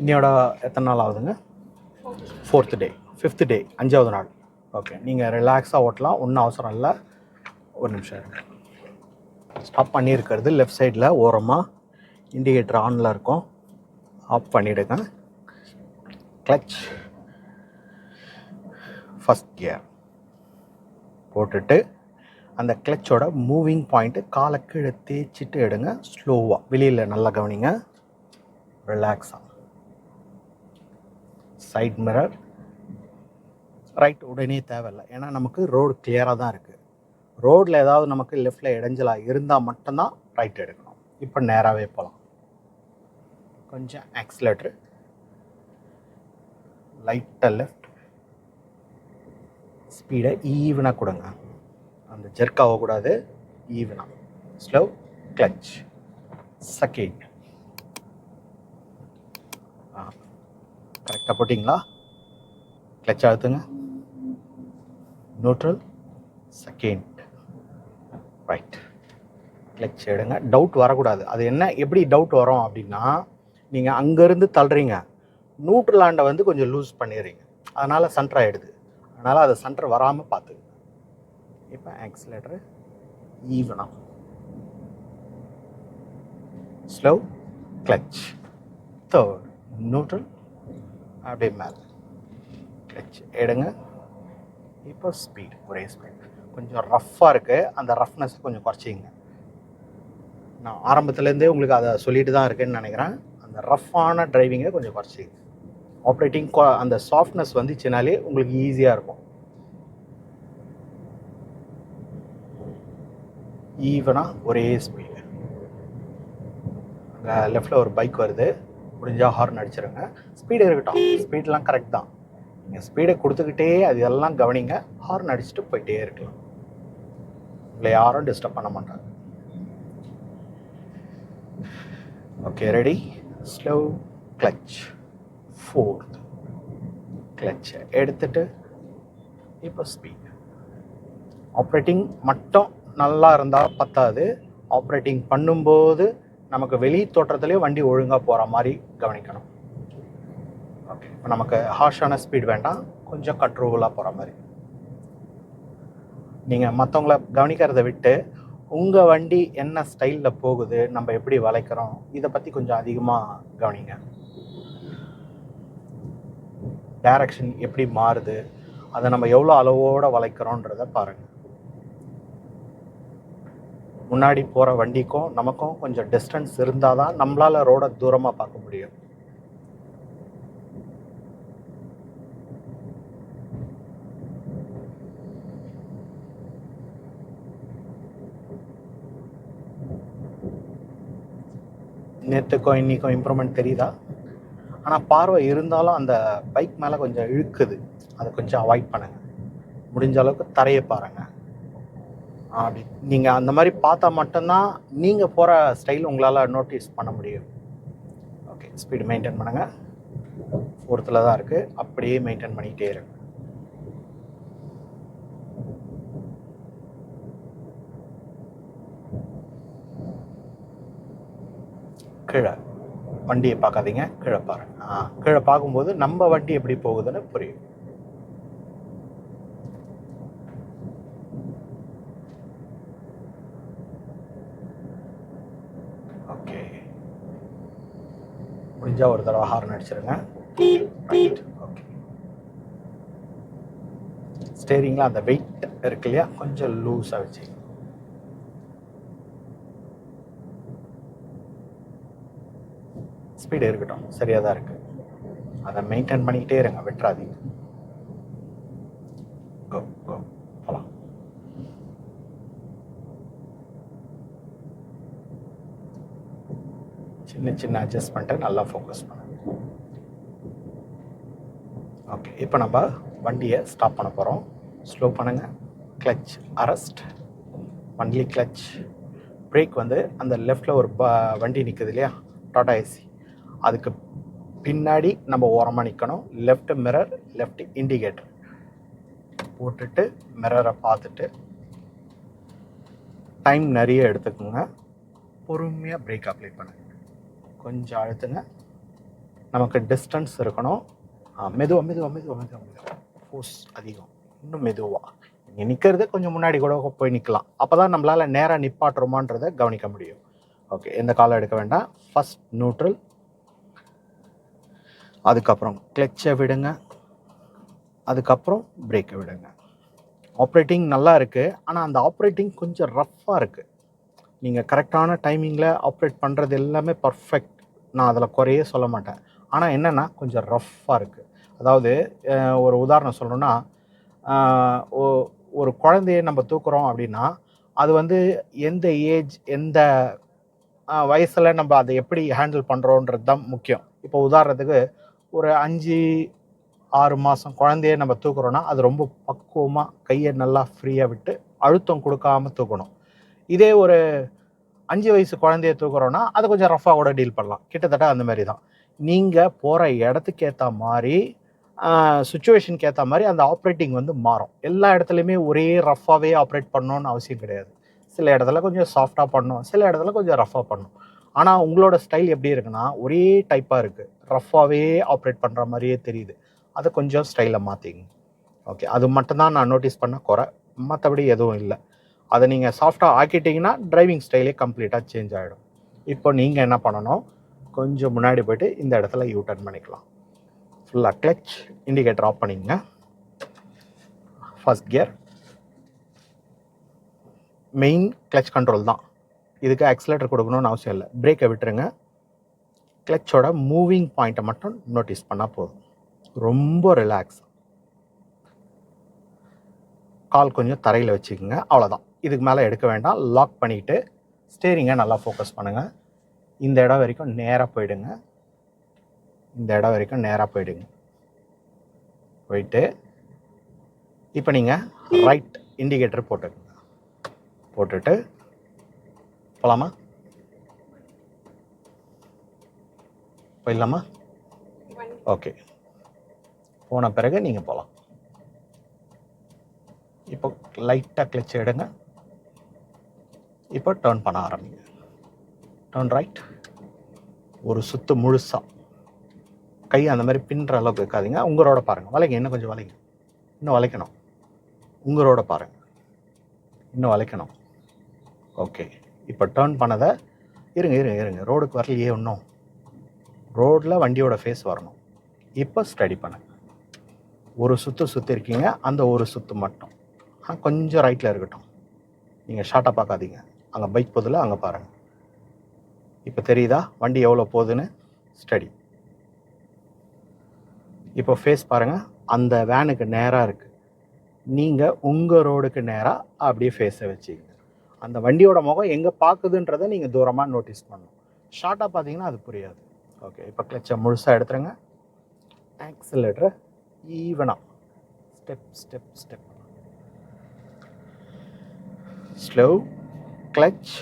இன்னையோட எத்தனை நாள் ஆகுதுங்க? ஃபோர்த்து டே ஃபிஃப்த்து டே அஞ்சாவது நாள். ஓகே நீங்கள் ரிலாக்ஸாக ஓட்டலாம் ஒன்றும் அவசரம் இல்லை. ஒரு நிமிஷம் ஸ்டாப் பண்ணியிருக்கிறது லெஃப்ட் சைடில் ஓரமாக இண்டிகேட்டர் ஆனில் இருக்கும். ஆஃப் பண்ணிவிடுங்க கிளச் ஃபஸ்ட் கியர் போட்டுட்டு அந்த கிளச்சோட மூவிங் பாயிண்ட்டு காலை கீழே தேய்ச்சிட்டு எடுங்க. ஸ்லோவாக வெளியில் நல்லா கவனிங்க. ரிலாக்ஸாக சைட் மிரர் ரைட் உடனே தேவையில்லை. ஏன்னா நமக்கு ரோடு கிளியராக தான் இருக்குது ரோட்டில் ஏதாவது நமக்கு லெஃப்டில் இடைஞ்சலாக இருந்தால் மட்டும்தான் ரைட் எடுக்கணும். இப்போ நேராகவே போகலாம் கொஞ்சம் ஆக்சிலேட்ரு லைட்டாக லெஃப்ட் ஸ்பீடை ஈவனாக கொடுங்க. அந்த ஜெர்க் ஆகக்கூடாது. ஈவனாக ஸ்லோ கிளச் செகண்ட் கரெக்டாக போட்டிங்களா? கிளச் அழுத்துங்க நியூட்ரல் செகண்ட் ரைட் கிளச் எடுங்க. டவுட் வரக்கூடாது. அது என்ன எப்படி டவுட் வரும் அப்படின்னா நீங்கள் அங்கேருந்து தள்ளுறீங்க. நியூட்ரலாண்டை வந்து கொஞ்சம் லூஸ் பண்ணிடுறீங்க. அதனால் சென்டர் ஆகிடுது அதனால் அதை சென்டர் வராமல் பார்த்துக்குங்க. இப்போ ஆக்சிலேட்டரு ஈவனாக ஸ்லோ கிளச் தேர்ட் நியூட்ரல் அப்படியே மேலே கிளச் எடுங்க. இப்போ ஸ்பீடு ஒரே ஸ்பீடு கொஞ்சம் ரஃப்பாக இருக்குது அந்த ரஃப்னஸ் கொஞ்சம் குறைச்சிங்க நான் ஆரம்பத்துலேருந்தே உங்களுக்கு அதை சொல்லிட்டு தான் இருக்கேன்னு நினைக்கிறேன். அந்த ரஃப்பான டிரைவிங்கை கொஞ்சம் குறைச்சிங்க ஆப்ரேட்டிங் அந்த சாஃப்ட்னஸ் வந்துச்சுனாலே உங்களுக்கு ஈஸியாக இருக்கும். ஈவனாக ஒரே ஸ்பீடு அங்கே லெஃப்டில் ஒரு பைக் வருது. முடிஞ்சால் ஹார்ன் அடிச்சிருங்க. ஸ்பீடு இருக்கட்டும் ஸ்பீடெலாம் கரெக்ட் தான். நீங்கள் ஸ்பீடை கொடுத்துக்கிட்டே அது எல்லாம் கவனிங்க. ஹார்ன் அடிச்சுட்டு போயிட்டே இருக்கலாம். உங்களை யாரும் டிஸ்டர்ப் பண்ண மாட்டாங்க. Okay ready slow clutch fourth கிளச்சை எடுத்துட்டு இப்போ ஸ்பீட் ஆப்ரேட்டிங் மட்டும் நல்லா இருந்தால் பத்தாது. ஆப்ரேட்டிங் பண்ணும்போது நமக்கு வெளி தோற்றத்துலேயே வண்டி ஒழுங்காக போகிற மாதிரி கவனிக்கணும். ஓகே இப்போ நமக்கு ஹார்ஷான ஸ்பீட் வேண்டாம். கொஞ்சம் கண்ட்ரோலாக போகிற மாதிரி. நீங்கள் மற்றவங்கள கவனிக்கிறத விட்டு உங்கள் வண்டி என்ன ஸ்டைலில் போகுது நம்ம எப்படி வளைக்கிறோம் இதை பற்றி கொஞ்சம் அதிகமாக கவனிங்க. டைரக்ஷன் எப்படி மாறுது அதை நம்ம எவ்வளோ அளவோடு வளைக்கிறோன்றதை பாருங்கள் முன்னாடி போகிற வண்டிக்கும் நமக்கும் கொஞ்சம் டிஸ்டன்ஸ் இருந்தால் தான் நம்மளால் ரோடை தூரமாக பார்க்க முடியும். நேற்றுக்கும் இன்றைக்கும் இம்ப்ரூவ்மெண்ட் தெரியுதா? ஆனால் பார்வை இருந்தாலும் அந்த பைக் மேலே கொஞ்சம் இழுக்குது. அதை கொஞ்சம் அவாய்ட் பண்ணுங்கள் முடிஞ்ச அளவுக்கு தரையை பாருங்கள் அப்படி. நீங்கள் அந்த மாதிரி பார்த்தா மட்டும்தான் நீங்கள் போகிற ஸ்டைல் உங்களால் நோட்டீஸ் பண்ண முடியும். ஓகே ஸ்பீடு மெயின்டைன் பண்ணுங்கள் ஃபோர்த்தில் தான் இருக்குது அப்படியே மெயின்டைன் பண்ணிக்கிட்டே இருக்கு கீழே வண்டியை பார்க்காதீங்க. கீழே பாருங்க. ஆ கீழே பார்க்கும்போது நம்ம வண்டி எப்படி போகுதுன்னு புரியும் ஓகே முடிஞ்சால் ஒரு தடவை ஹார்ன் அடிச்சிருங்க. ஓகே ஸ்டேரிங்கில் அந்த வெயிட் இருக்கு இல்லையா? கொஞ்சம் லூஸாக வச்சு. ஸ்பீடு இருக்கட்டும். சரியாக தான் இருக்குது அதை மெயின்டைன் பண்ணிக்கிட்டே இருங்க. விட்டுறாதீங்க கோ கோ போகலாம் சின்ன சின்ன அட்ஜஸ்ட்மெண்ட்டை நல்லா ஃபோக்கஸ் பண்ணுங்க. ஓகே இப்போ நம்ம வண்டியை ஸ்டாப் பண்ண போகிறோம் ஸ்லோ பண்ணுங்கள் clutch arrest only clutch brake வந்து அந்த லெஃப்டில் ஒரு ப வண்டி நிற்குது இல்லையா? டாடா ஏசி அதுக்கு பின்னாடி நம்ம ஓரமாக நிற்கணும் லெஃப்ட் மிரர் லெஃப்ட் இண்டிகேட்டர் போட்டுட்டு மிரரை பார்த்துட்டு டைம் நிறைய எடுத்துக்கோங்க. பொறுமையாக பிரேக் அப்ளை பண்ணுங்க. கொஞ்சம் அழுத்துங்க நமக்கு டிஸ்டன்ஸ் இருக்கணும். மெதுவாக மெதுவா மெதுவா மெதுவா மெதுவாக ஃபோர்ஸ் அதிகம். இன்னும் மெதுவாக நீங்கள் நிற்கிறது கொஞ்சம் முன்னாடி கூட போய் நிற்கலாம் அப்போ தான் நம்மளால் நேராக நிப்பாட்டுறோமான்றதை கவனிக்க முடியும். ஓகே எந்த காலம் எடுக்க வேண்டாம். ஃபஸ்ட் நியூட்ரல் அதுக்கப்புறம் கிளச்சை விடுங்க. அதுக்கப்புறம் பிரேக்கை விடுங்க. ஆப்ரேட்டிங் நல்லா இருக்குது ஆனால் அந்த ஆப்ரேட்டிங் கொஞ்சம் ரஃப்பாக இருக்குது நீங்கள் கரெக்டான டைமிங்கில் ஆப்ரேட் பண்ணுறது எல்லாமே பர்ஃபெக்ட் நான் அதில் குறையே சொல்ல மாட்டேன். ஆனால் என்னென்னா கொஞ்சம் ரஃப்பாக இருக்குது அதாவது ஒரு உதாரணம் சொல்லணும்னா ஒரு குழந்தைய நம்ம தூக்குறோம் அப்படின்னா அது வந்து எந்த ஏஜ் எந்த வயசில் நம்ம அதை எப்படி ஹேண்டில் பண்ணுறோன்றது தான் முக்கியம். இப்போ உதாரணத்துக்கு ஒரு அஞ்சு ஆறு மாதம் குழந்தைய நம்ம தூக்குறோன்னா அது ரொம்ப பக்குவமாக கையை நல்லா ஃப்ரீயாக விட்டு அழுத்தம் கொடுக்காம தூக்கணும். இதே ஒரு அஞ்சு வயசு குழந்தைய தூக்குறோன்னா அதை கொஞ்சம் ரஃபாக கூட டீல் பண்ணலாம். கிட்டத்தட்ட அந்த மாதிரி தான் நீங்கள் போகிற இடத்துக்கு ஏற்ற மாதிரி சுச்சுவேஷனுக்கு ஏற்ற மாதிரி அந்த ஆப்ரேட்டிங் வந்து மாறும். எல்லா இடத்துலையுமே ஒரே ரஃபாகவே ஆப்ரேட் பண்ணணும்னு அவசியம் கிடையாது. சில இடத்துல கொஞ்சம் சாஃப்டாக பண்ணணும் சில இடத்துல கொஞ்சம் ரஃபாக பண்ணணும் ஆனால் உங்களோட ஸ்டைல் எப்படி இருக்குன்னா ஒரே டைப்பாக இருக்குது ரஃப்பாகவே ஆப்ரேட் பண்ணுற மாதிரியே தெரியுது. அதை கொஞ்சம் ஸ்டைலை மாற்றிங்க ஓகே அது மட்டும்தான் நான் நோட்டீஸ் பண்ண குறை. மற்றபடி எதுவும் இல்லை. அதை நீங்கள் சாஃப்டாக ஆக்கிட்டிங்கன்னா டிரைவிங் ஸ்டைலே கம்ப்ளீட்டாக சேஞ்ச் ஆகிடும் இப்போ நீங்கள் என்ன பண்ணணும்? கொஞ்சம் முன்னாடி போயிட்டு இந்த இடத்துல யூ டர்ன் பண்ணிக்கலாம் ஃபுல்லாக கிளச் இண்டிகேட்டர் ஆஃப் பண்ணிங்க first gear main clutch control தான். இதுக்கு ஆக்சிலேட்டர் கொடுக்கணும்னு அவசியம் இல்லை. பிரேக்கை விட்டுருங்க. கிளச்சோட மூவிங் பாயிண்ட்டை மட்டும் நோட்டீஸ் பண்ணால் போதும். ரொம்ப ரிலாக்ஸ் கால் கொஞ்சம் தரையில் வச்சுக்கோங்க. அவ்வளோதான் இதுக்கு மேலே எடுக்க வேண்டாம். லாக் பண்ணிவிட்டு ஸ்டேரிங்கை நல்லா ஃபோக்கஸ் பண்ணுங்கள் இந்த இடம் வரைக்கும் நேராக போயிடுங்க. இந்த இடம் வரைக்கும் நேராக போயிடுங்க. போயிட்டு இப்போ நீங்கள் ரைட் இண்டிகேட்டர் போட்டுக்கோங்க. போட்டுட்டு போகலாமா போயிடலாமா? ஓகே போன பிறகு நீங்கள் போகலாம் இப்போ லைட்டாக கிளச் எடுங்க. இப்போ டேர்ன் பண்ண ஆரம்பிங்க. டேர்ன் ரைட் ஒரு சுத்து முழுசாக கை அந்த மாதிரி பின்னுற அளவுக்கு இருக்காதீங்க உங்களோட பாருங்கள் வளைங்க. இன்னும் கொஞ்சம் வளைங்க. இன்னும் வளைக்கணும். உங்களோட பாருங்கள் இன்னும் வளைக்கணும். ஓகே இப்போ டேர்ன் பண்ணதை இருங்க இருங்க இருங்க. ரோடுக்கு வரலையே இன்னும் ரோடில் வண்டியோட ஃபேஸ் வரணும். இப்போ ஸ்டடி பண்ணுங்க ஒரு சுற்று சுற்றி இருக்கீங்க. அந்த ஒரு சுற்று மட்டும். ஆனால் கொஞ்சம் ரைட்டில் இருக்கட்டும். நீங்கள் ஷார்ட்டாக பார்க்காதீங்க. அங்கே பைக் போதில் அங்கே பாருங்கள் இப்போ தெரியுதா? வண்டி எவ்வளோ போகுதுன்னு? ஸ்டடி இப்போ ஃபேஸ் பாருங்கள் அந்த வேனுக்கு நேராக இருக்குது நீங்கள் உங்கள் ரோடுக்கு நேராக அப்படியே ஃபேஸை வச்சுக்கங்க. அந்த வண்டியோட முகம் எங்கே பார்க்குதுன்றதை நீங்கள் தூரமாக நோட்டீஸ் பண்ணணும். ஷார்ட்டாக பார்த்தீங்கன்னா அது புரியாது. ஓகே இப்போ கிளச்சை முழுசாக எடுத்துருங்க. ஆக்சிலேட்டரை ஈவனாக step step step slow clutch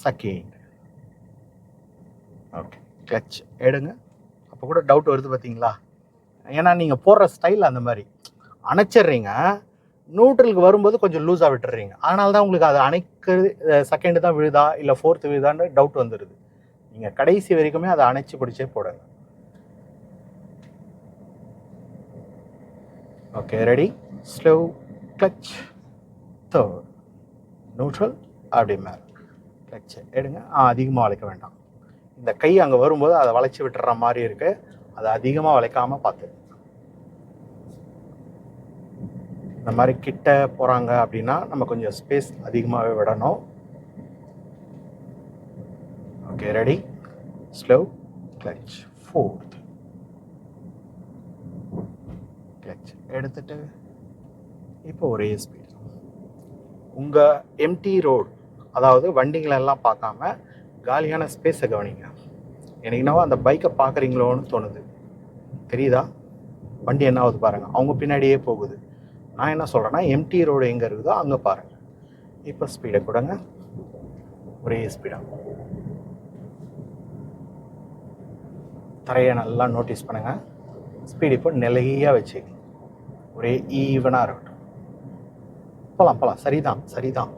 second okay clutch எடுங்க. அப்போ கூட டவுட் வருது பார்த்தீங்களா ஏன்னா நீங்கள் போடுற ஸ்டைல் அந்த மாதிரி. அணைச்சிடுறீங்க. நியூட்ரலுக்கு வரும்போது கொஞ்சம் லூஸாக விட்டுறீங்க அதனால தான் உங்களுக்கு அது அணைக்கிறது செகண்டு தான் விழுதா இல்லை ஃபோர்த்து விழுதான்னு டவுட் வந்துடுது நீங்கள் கடைசி வரைக்குமே அதை அணைச்சி பிடிச்சே போடுங்க. Okay ready slow clutch third neutral அப்படி மேலே எடுங்க. ஆ அதிகமாக வளைக்க வேண்டாம். இந்த கை அங்கே வரும்போது அதை வளைச்சி விட்டுற மாதிரி இருக்கு. அதை அதிகமாக வளைக்காமல் பார்த்து. இந்த மாதிரி கிட்ட போகிறாங்க அப்படின்னா நம்ம கொஞ்சம் ஸ்பேஸ் அதிகமாகவே விடணும். Okay ready slow clutch fourth clutch எடுத்துட்டு இப்போ ஒரே ஸ்பீட் உங்கள் எம்டி ரோடு அதாவது வண்டிங்களெல்லாம் பார்க்காம காலியான ஸ்பேஸை கவனிங்க. எனக்கு என்னவோ அந்த பைக்கை பார்க்குறீங்களோன்னு தோணுது. தெரியுதா? வண்டி என்ன ஆகுது பாருங்கள் அவங்க பின்னாடியே போகுது. நான் என்ன சொல்கிறேன்னா எம்டி ரோடு எங்கே இருக்குதோ அங்கே பாருங்கள் இப்போ ஸ்பீடை கொடுங்க. ஒரே ஸ்பீடாக தரையை நல்லா நோட்டீஸ் பண்ணுங்கள் ஸ்பீடு இப்போ நிலையாக வச்சுக்கங்க. ஒரே ஈவனாக இருக்கட்டும். போகலாம் போகலாம் சரிதான் சரிதான்.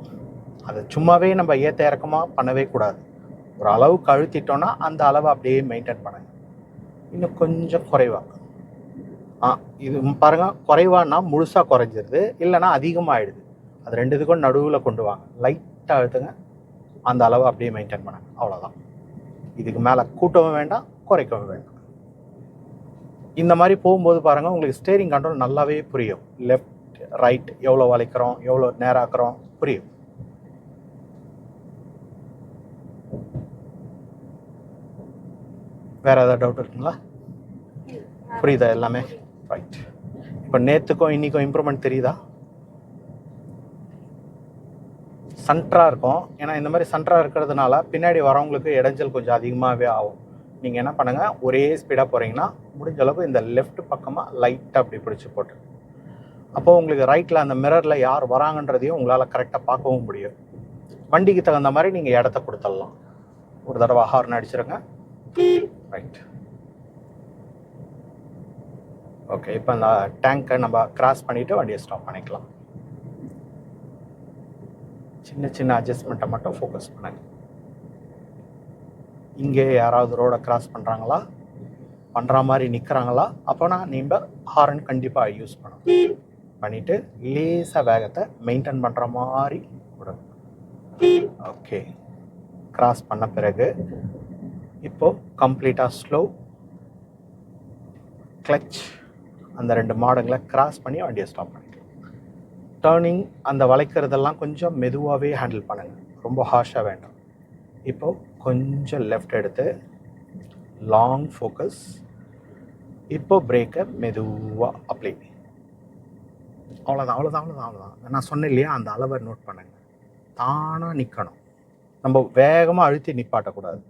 அதை சும்மாவே நம்ம ஏற்ற இறக்கமாக பண்ணவே கூடாது. ஒரு அளவுக்கு அழுத்திட்டோன்னா அந்த அளவை அப்படியே மெயின்டைன் பண்ணுங்க. இன்னும் கொஞ்சம் குறைவாக ஆ இது பாருங்கள் குறைவானா முழுசாக குறைஞ்சிருது இல்லைன்னா அதிகமாகிடுது அது ரெண்டு இதுக்கும் நடுவில் கொண்டு வாங்க. லைட்டாக அழுத்துங்க. அந்த அளவை அப்படியே மெயின்டைன் பண்ணுங்க. அவ்வளோதான் இதுக்கு மேலே கூட்டவும் வேண்டாம் குறைக்கவும் வேண்டாம். இந்த மாதிரி போகும்போது பாருங்கள் உங்களுக்கு ஸ்டேரிங் கண்ட்ரோல் நல்லாவே புரியும். லெஃப்ட் ரைட் எவ்வளோ வளைக்கிறோம் எவ்வளோ நேராக்குறோம் புரியும். வேறு ஏதாவது டவுட் இருக்குங்களா? புரியுதா எல்லாமே? ரைட் இப்போ நேற்றுக்கும் இன்றைக்கும் இம்ப்ரூவ்மெண்ட் தெரியுதா? சன்ட்ராக இருக்கும். ஏன்னா இந்த மாதிரி சன்ட்ராக இருக்கிறதுனால பின்னாடி வரவங்களுக்கு இடைஞ்சல் கொஞ்சம் அதிகமாகவே ஆகும். நீங்கள் என்ன பண்ணுங்கள் ஒரே ஸ்பீடாக போகிறீங்கன்னா முடிஞ்ச அளவுக்கு இந்த லெஃப்ட் பக்கமாக லைட்டாக அப்படி பிடிச்சி போட்டு. அப்போது உங்களுக்கு ரைட்டில் அந்த மிரரில் யார் வராங்கன்றதையும் உங்களால் கரெக்டாக பார்க்கவும் முடியும். வண்டிக்கு தகுந்த மாதிரி நீங்கள் இடத்த கொடுத்துடலாம். ஒரு தடவை ஹார்ன் அடிச்சிருங்க. ரைட் ஓகே இப்போ இந்த டேங்கை நம்ம கிராஸ் பண்ணிவிட்டு வண்டியை ஸ்டாப் பண்ணிக்கலாம். சின்ன சின்ன அட்ஜஸ்ட்மெண்ட்டை மட்டும் ஃபோக்கஸ் பண்ணுங்க. இங்கே யாராவது ரோடை கிராஸ் பண்ணுறாங்களா பண்ணுற மாதிரி நிற்கிறாங்களா அப்போனா நீங்கள் ஹாரன் கண்டிப்பாக யூஸ் பண்ணணும். பண்ணிவிட்டு லேசாக வேகத்தை மெயின்டைன் பண்ணுற மாதிரி கொடுங்க ஓகே கிராஸ் பண்ண பிறகு இப்போது கம்ப்ளீட்டாக ஸ்லோ கிளச் அந்த ரெண்டு மாடுங்களை கிராஸ் பண்ணி வண்டியை ஸ்டாப் பண்ணிக்கலாம். டேர்னிங் அந்த வளைக்கிறதெல்லாம் கொஞ்சம் மெதுவாகவே ஹேண்டில் பண்ணுங்கள் ரொம்ப ஹார்ஷாக வேண்டாம். இப்போது கொஞ்சம் லெஃப்ட் எடுத்து லாங் ஃபோக்கஸ் இப்போ பிரேக்கை மெதுவாக அப்ளை அவ்வளோதான் அவ்வளோதான் அவ்வளோதான் அவ்வளோதான் நான் சொன்னேன் இல்லையா அந்த அளவை நோட் பண்ணுங்க. தானாக நிற்கணும் நம்ம வேகமாக அழுத்தி நிப்பாட்டக்கூடாது.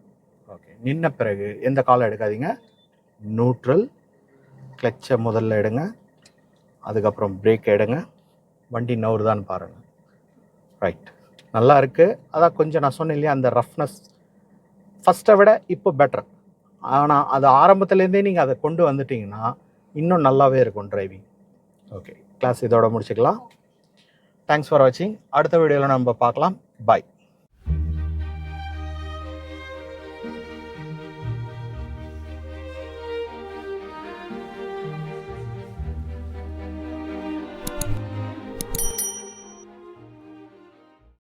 ஓகே நின்ன பிறகு எந்த காலை எடுக்காதீங்க. நியூட்ரல் கிளச்சை முதல்ல எடுங்க. அதுக்கப்புறம் பிரேக் எடுங்க. வண்டி நவுறுதான்னு பாருங்கள் ரைட் நல்லா இருக்குது அதான் கொஞ்சம் நான் சொன்னேன் இல்லையா அந்த ரஃப்னஸ் ஃபஸ்ட்டை விட இப்போ பெட்டர் ஆனால் அது ஆரம்பத்துலேருந்தே நீங்கள் அதை கொண்டு வந்துட்டீங்கன்னா இன்னும் நல்லாவே இருக்கும் டிரைவிங் ஓகே கிளாஸ் இதோட முடிச்சுக்கலாம். தேங்க்ஸ் ஃபார் வாட்சிங் அடுத்த வீடியோவில் நம்ம பார்க்கலாம். பாய்